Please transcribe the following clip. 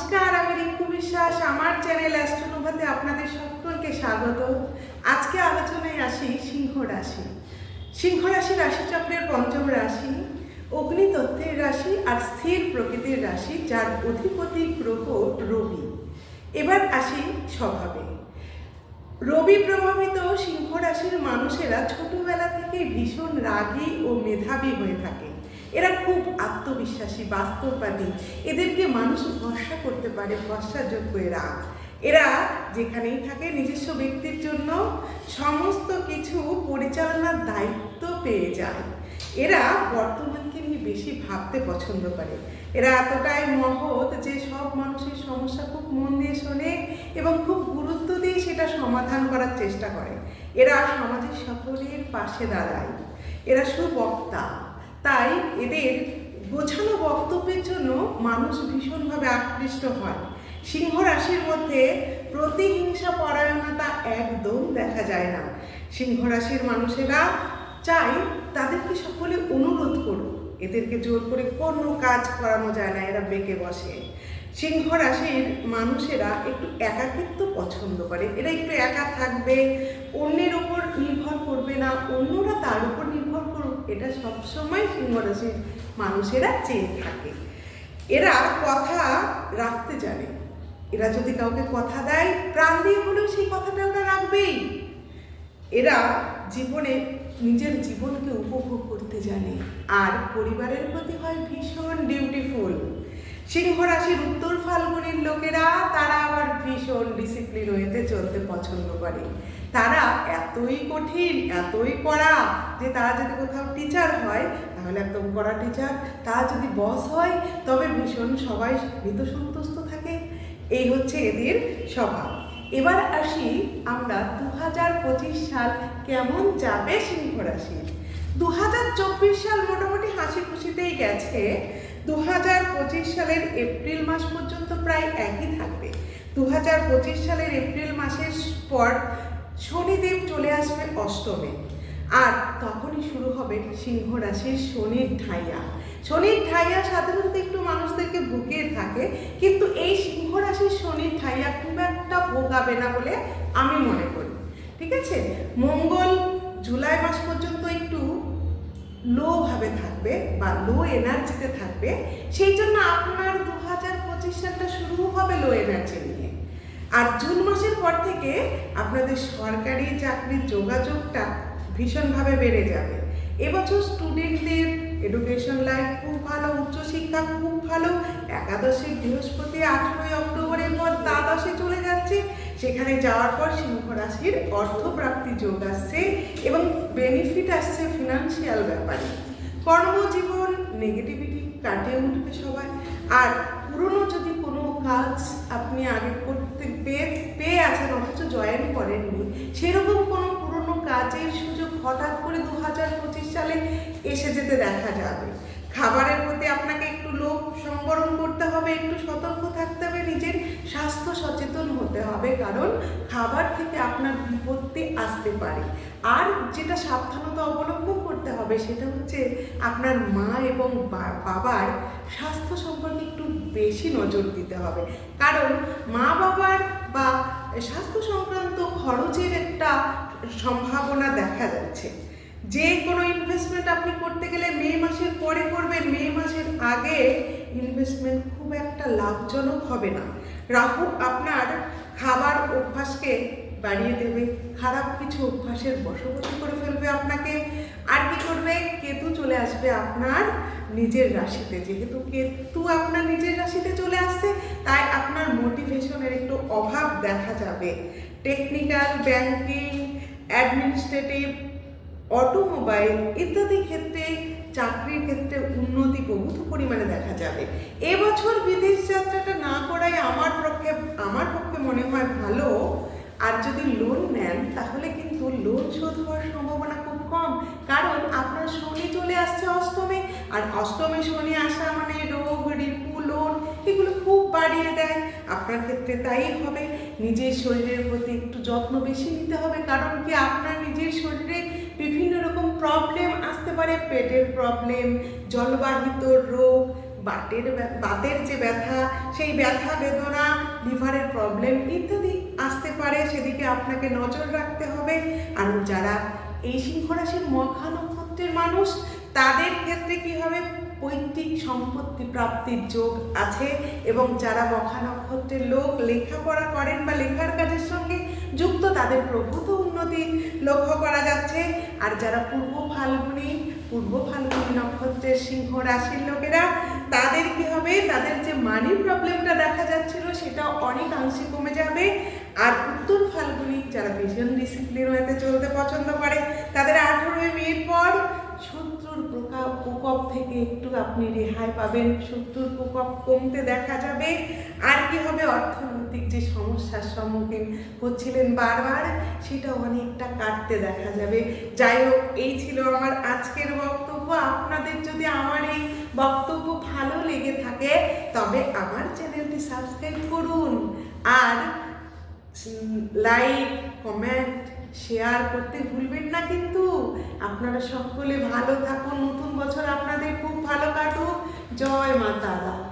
নমস্কার, আমি রিঙ্কু বিশ্বাস। আমার চ্যানেল অ্যাস্ট্রোনোভাতে আপনাদের সকলকে স্বাগত। আজকে আলোচনায় আসি সিংহ রাশি। সিংহ রাশি রাশিচক্রের পঞ্চম রাশি, অগ্নিতত্ত্বের রাশি আর স্থির প্রকৃতির রাশি, যার অধিপতি গ্রহ রবি। এবার আসি স্বভাবে। রবি প্রভাবিত সিংহ রাশির মানুষেরা ছোটবেলা থেকে ভীষণ রাগী ও মেধাবী হয়ে থাকে। এরা খুব আত্মবিশ্বাসী, বাস্তববাদী। এদেরকে মানুষ ভরসা করতে পারে, ভরসাযোগ্য এরা। এরা যেখানেই থাকে নিজস্ব ব্যক্তির জন্য সমস্ত কিছু পরিচালনার দায়িত্ব পেয়ে যায়। এরা বর্তমানকে নিয়ে বেশি ভাবতে পছন্দ করে। এরা এতটাই মহৎ যে সব মানুষের সমস্যা খুব মন দিয়ে শোনে এবং খুব গুরুত্ব দিয়ে সেটা সমাধান করার চেষ্টা করে। এরা সমাজের সকলের পাশে দাঁড়ায়। এরা সুবক্তা। তাই এদের গোছানো বক্তব্যের জন্য মানুষ ভীষণভাবে আকৃষ্ট হয়। সিংহ রাশির মধ্যে প্রতিহিংসা পরায়ণতা একদম দেখা যায় না। সিংহ রাশির মানুষেরা চাই তাদেরকে সকলে অনুরোধ করুক। এদেরকে জোর করে কোনো কাজ করানো যায় না, এরা বেঁকে বসে। সিংহ রাশির মানুষেরা একটু একাকিত্ব পছন্দ করে। এরা একটু একা থাকবে, অন্যের ওপর নির্ভর করবে না, অন্যরা তার উপর নির্ভর করুক এটা সবসময় সিংহ রাশির মানুষেরা চেয়ে থাকে। এরা কথা রাখতে জানে। এরা যদি কাউকে কথা দেয়, প্রাণ দিয়ে হলেও সেই কথাটা ওরা রাখবেই। এরা জীবনে নিজের জীবনকে উপভোগ করতে জানে। আর পরিবারের প্রতি হয় ভীষণ ডিউটিফুল সিংহ রাশির উত্তর ফাল্গুনের লোকেরা, তারা আবার ভীষণ ডিসিপ্লিন ওয়েতে চলতে পছন্দ করে। তারা এতই কঠিন, এতই কড়া যে তারা যদি কোথাও টিচার হয়, তাহলে একদম কড়া টিচার তারা যদি বস হয়, তবে ভীষণ সবাই মৃত সন্তুষ্ট থাকে। এই হচ্ছে এদের স্বভাব। এবার আসি আমরা দু হাজার পঁচিশ সাল কেমন যাবে সিংহ রাশির দু হাজার চব্বিশ সাল মোটামুটি হাসি খুশিতেই গেছে। দু হাজার পঁচিশ সালের এপ্রিল মাস পর্যন্ত প্রায় একই থাকবে। দু হাজার পঁচিশ সালের এপ্রিল মাসের পর শনিদেব চলে আসবে অষ্টমে। আর তখনই শুরু হবে সিংহ রাশির শনির ঠাইয়া। শনির ঠাইয়া সাধারণত একটু মানুষদেরকে ভুগিয়ে থাকে, কিন্তু এই সিংহ রাশির শনির ঠাইয়া খুব একটা ভোগাবে না বলে আমি মনে করি। ঠিক আছে? মঙ্গল জুলাই মাস পর্যন্ত একটু লো ভাবে থাকবে বা লো এনার্জিতে থাকবে। সেই জন্য আপনার দু হাজার পঁচিশ সালটা শুরু হবে লো এনার্জি নিয়ে। আর জুন মাসের পর থেকে আপনাদের সরকারি চাকরির যোগাযোগটা ভীষণভাবে বেড়ে যাবে। এবছর স্টুডেন্টদের এডুকেশন লাইফ খুব ভালো, উচ্চশিক্ষা খুব ভালো। একাদশে বৃহস্পতি আঠেরোই অক্টোবরের পর দ্বাদশে চলে যাচ্ছে। সেখানে যাওয়ার পর সিংহ রাশির অর্থপ্রাপ্তি যোগ আসছে এবং বেনিফিট আসছে ফিনান্সিয়াল ব্যাপারে। কর্মজীবন নেগেটিভিটি কাটিয়ে উঠবে সবাই। আর পুরনো যদি কোনো কাজ আপনি আগে করতে পেয়ে পেয়ে আছেন অথচ জয়েন করেননি। সেরকম কোনো পুরনো কাজের সুযোগ হঠাৎ করে দু হাজার পঁচিশ সালে এসে যেতে দেখা যাবে। খাবারের প্রতি আপনাকে একটু লোভ সংবরণ করতে হবে, একটু সতর্ক থাকতে হবে, নিজের স্বাস্থ্য সচেতন হতে হবে, কারণ খাবার থেকে আপনার বিপত্তি আসতে পারে। আর যেটা সাবধানতা অবলম্বন করতে হবে সেটা হচ্ছে আপনার মা এবং বাবার স্বাস্থ্য সম্পর্কে একটু বেশি নজর দিতে হবে। কারণ মা বাবার বা স্বাস্থ্য সংক্রান্ত খরচের একটা সম্ভাবনা দেখা যাচ্ছে। যে কোনো ইনভেস্টমেন্ট আপনি করতে গেলে মে মাসের পরে করবেন, মে মাসের আগে ইনভেস্টমেন্ট খুব একটা লাভজনক হবে না। রাহু আপনার খাবার অভ্যাসকে বাড়িয়ে দেবে, খারাপ কিছু অভ্যাসের বশবর্তী করে ফেলবে আপনাকে। আর কি করবে? কেতু চলে আসবে আপনার নিজের রাশিতে। যেহেতু কেতু আপনার নিজের রাশিতে চলে আসছে তাই আপনার মোটিভেশনের একটু অভাব দেখা যাবে। টেকনিক্যাল ব্যাংকিং অ্যাডমিনিস্ট্রেটিভ অটোমোবাইল ইত্যাদি ক্ষেত্রে চাকরির ক্ষেত্রে উন্নতি বহুত পরিমাণে দেখা যাবে। এবছর বিদেশ যাত্রাটা না করাই আমার পক্ষে আমার পক্ষে মনে হয় ভালো। আর যদি লোন নেন, তাহলে কিন্তু লোন শোধ হওয়ার সম্ভাবনা খুব কম। কারণ আপনার শনি চলে আসছে অষ্টমে, আর অষ্টমে শনি আসা মানে রোগ রিপু লোন এগুলো খুব বাড়িয়ে দেয়। আপনার ক্ষেত্রে তাই হবে। নিজের শরীরের প্রতি একটু যত্ন বেশি নিতে হবে। কারণ কি? আপনার নিজের শরীরে বিভিন্ন রকম প্রবলেম আসতে পারে। পেটের প্রবলেম জলবাহিত রোগ বাটের বাতের যে ব্যথা, সেই ব্যথা, বেদনা, লিভারের প্রবলেম ইত্যাদি আসতে পারে। সেদিকে আপনাকে নজর রাখতে হবে। আর যারা এই সিংহ রাশির মখা নক্ষত্রের মানুষ, তাদের ক্ষেত্রে কি হবে? পৈতৃক সম্পত্তি প্রাপ্তির যোগ আছে এবং যারা মখা নক্ষত্রের লোক লেখাপড়া করেন বা লেখার কাজের সঙ্গে যুক্ত, তাদের প্রভূত উন্নতি লক্ষ্য করা যাচ্ছে। আর যারা পূর্ব ফাল্গুনি পূর্ব ফাল্গুনি নক্ষত্রের সিংহ রাশির লোকেরা, তাদের কি হবে? তাদের যে মানি প্রবলেমটা দেখা যাচ্ছিল, সেটা অনেকাংশে কমে যাবে। আর উত্তর ফাল্গুনি, যারা ভীষণ ডিসিপ্লিন হতে চলতে পছন্দ করে, তাদের আঠেরোই মের পর শত্রুর প্রকা- প্রকোপ থেকে একটু আপনি রেহাই পাবেন। শত্রুর প্রকোপ কমতে দেখা যাবে। আর কি হবে? অর্থনৈতিক যে সমস্যার সম্মুখীন হচ্ছিলেন বারবার সেটা অনেকটা কাটতে দেখা যাবে। যাই হোক, এই ছিল আমার আজকের বক্তব্য। আপনাদের যদি আমার এই বক্তব্য ভালো লেগে থাকে, তবে আমার চ্যানেলটি সাবস্ক্রাইব করুন। আর লাইক, কমেন্ট শেয়ার করতে ভুলবেন না কিন্তু। আপনারা সকলে ভালো থাকুন। নতুন বছর আপনাদের খুব ভালো কাটুক। জয় মাতা